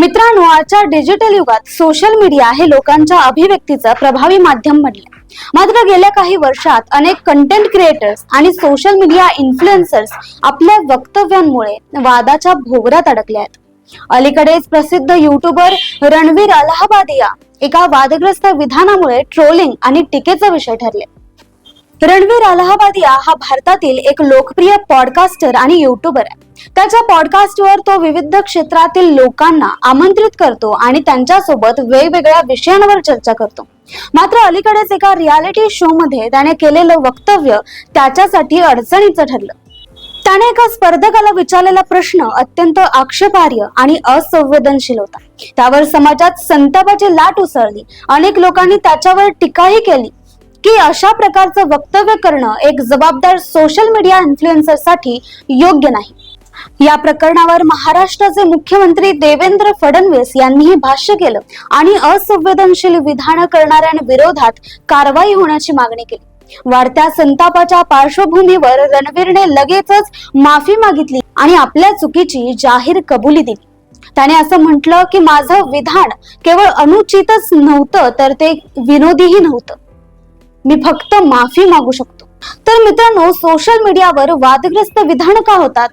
मित्रांनो आजच्या डिजिटल युगात सोशल मीडिया हे लोकांच्या अभिव्यक्तीचं प्रभावी माध्यम बनले. मात्र गेल्या काही वर्षात अनेक कंटेंट क्रिएटर्स आणि सोशल मीडिया इन्फ्लुएन्सर्स आपल्या वक्तव्यांमुळे वादाच्या भोगऱ्यात अडकले आहेत. अलीकडेच प्रसिद्ध युट्यूबर रणवीर अलाहाबादिया एका वादग्रस्त विधानामुळे ट्रोलिंग आणि टीकेचा विषय ठरले. रणवीर अलाहाबादिया हा भारतातील एक लोकप्रिय पॉडकास्टर आणि युट्यूबर आहे. त्याच्या पॉडकास्टवर तो विविध क्षेत्रातील लोकांना आमंत्रित करतो आणि त्यांच्यासोबत वेगवेगळ्या विषयांवर चर्चा करतो. मात्र अलीकडेच एका रियालिटी शो मध्ये त्याने केलेलं वक्तव्य त्याच्यासाठी अडचणीचं ठरलं. त्याने एका स्पर्धकाला विचारलेला प्रश्न अत्यंत आक्षेपार्ह आणि असंवेदनशील होता. त्यावर समाजात संतापाची लाट उसळली. अनेक लोकांनी त्याच्यावर टीकाही केली की अशा प्रकारचं वक्तव्य करणं एक जबाबदार सोशल मीडिया इन्फ्लुएन्सरसाठी योग्य नाही. या प्रकरणावर महाराष्ट्राचे मुख्यमंत्री देवेंद्र फडणवीस यांनीही भाष्य केलं आणि असंवेदनशील विधानं करणाऱ्यांविरोधात कारवाई होण्याची मागणी केली. वाढत्या संतापाच्या पार्श्वभूमीवर रणवीरने लगेचच माफी मागितली आणि आपल्या चुकीची जाहीर कबुली दिली. त्याने असं म्हटलं की माझं विधान केवळ अनुचितच नव्हतं तर ते विनोदीही नव्हतं. मी फक्त माफी मागू शकतो. तर मित्रांनो सोशल मीडियावर वादग्रस्त विधान का होतात.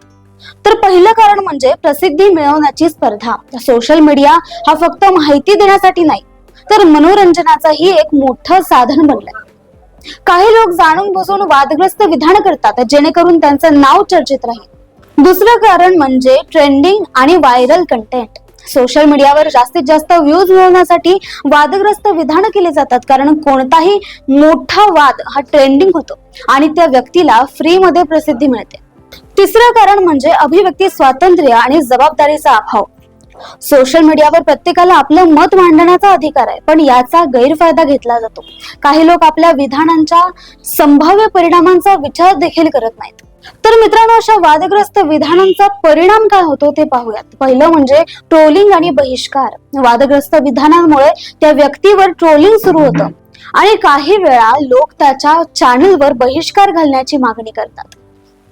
तर पहिलं कारण म्हणजे प्रसिद्धी मिळवण्याची स्पर्धा. सोशल मीडिया हा फक्त माहिती देण्यासाठी नाही तर मनोरंजनाचंही एक मोठं साधन बनलंय. काही लोक जाणून बुजून वादग्रस्त विधान करतात जेणेकरून त्यांचं नाव चर्चेत राहील. दुसरं कारण म्हणजे ट्रेंडिंग आणि व्हायरल कंटेंट सोशल मीडियावर जास्तीत जास्त व्ह्यूज मिळवण्यासाठी वादग्रस्त विधान केले जातात कारण कोणताही मोठा वाद हा ट्रेंडिंग होतो आणि त्या व्यक्तीला फ्री मध्ये प्रसिद्धी मिळते. तिसरं कारण म्हणजे अभिव्यक्ती स्वातंत्र्य आणि जबाबदारीचा अभाव. सोशल मीडियावर प्रत्येकाला आपलं मत मांडण्याचा अधिकार आहे पण याचा गैरफायदा घेतला जातो. काही लोक आपल्या विधानांच्या संभाव्य परिणामांचा विचार देखील करत नाहीत. तर मित्रांनो अशा वादग्रस्त विधानांचा परिणाम काय होतो ते पाहूयात. पहिलं म्हणजे ट्रोलिंग आणि बहिष्कार. वादग्रस्त विधानांमुळे त्या व्यक्तीवर ट्रोलिंग सुरू होतं. आणि काही वेळा लोक त्याच्या चॅनलवर बहिष्कार घालण्याची मागणी करतात.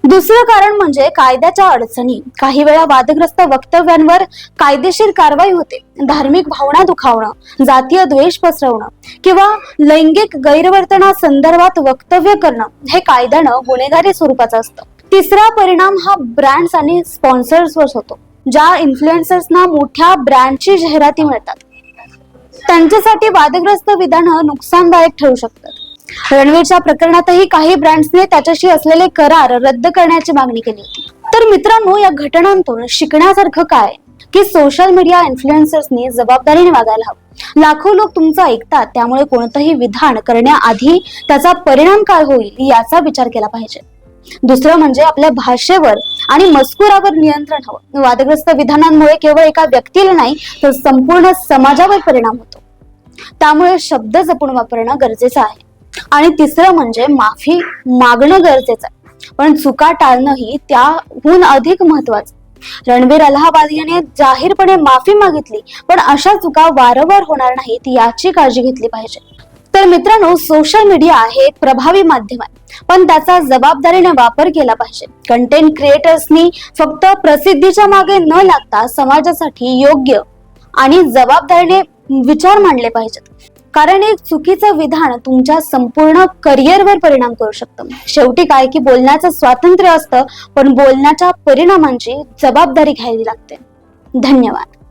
दुसरं कारण म्हणजे कायद्याच्या अडचणी. काही वेळा वादग्रस्त वक्तव्यांवर कायदेशीर कारवाई होते. धार्मिक भावना दुखावणं जातीय द्वेष पसरवणं किंवा लैंगिक गैरवर्तना संदर्भात वक्तव्य करणं हे कायद्यानं गुन्हेगारी स्वरूपाचं असतं. तिसरा परिणाम हा ब्रँड्स आणि स्पॉन्सर्सवर होतो ज्या इन्फ्लुएन्सर्सना मोठ्या ब्रँडची जाहिराती मिळतात. त्यांच्यासाठी वादग्रस्त विधानं नुकसानदायक ठरू शकतात. रणवीरच्या प्रकरणातही काही ब्रँड्सने त्याच्याशी असलेले करार रद्द करण्याची मागणी केली होती. तर मित्रांनो या घटनांतून शिकण्यासारखं काय? की सोशल मीडिया इन्फ्लुएन्सर्सनी जबाबदारीने वागायला हवं. लाखो लोक तुमचं ऐकतात त्यामुळे कोणतंही विधान करण्याआधी त्याचा परिणाम काय होईल याचा विचार केला पाहिजे. दुसरं म्हणजे आपल्या भाषेवर आणि मजकुरावर नियंत्रण हवं. वादग्रस्त विधानांमुळे केवळ एका व्यक्तीला नाही तर संपूर्ण समाजावर परिणाम होतो. त्यामुळे शब्द जपून वापरणं गरजेचं आहे. आणि तिसरं म्हणजे माफी मागणं गरजेचं आहे. पण चुका टाळणंही त्याहून अधिक महत्वाचं रणवीर अलाहाबाद याने जाहीरपणे माफी मागितली पण अशा चुका वारंवार होणार नाहीत याची काळजी घेतली पाहिजे. तर मित्रांनो सोशल मीडिया हे एक प्रभावी माध्यम आहे. पण त्याचा जबाबदारीने वापर केला पाहिजे. कंटेंट क्रिएटर्सनी फक्त प्रसिद्धीच्या मागे न लागता समाजासाठी योग्य आणि जबाबदारीने विचार मांडले पाहिजेत. कारण एक चुकीचं विधान तुमच्या संपूर्ण करिअरवर परिणाम करू शकतं. शेवटी काय की बोलण्याचं स्वातंत्र्य असतं पण बोलण्याच्या परिणामांची जबाबदारी घ्यायला लागते. धन्यवाद.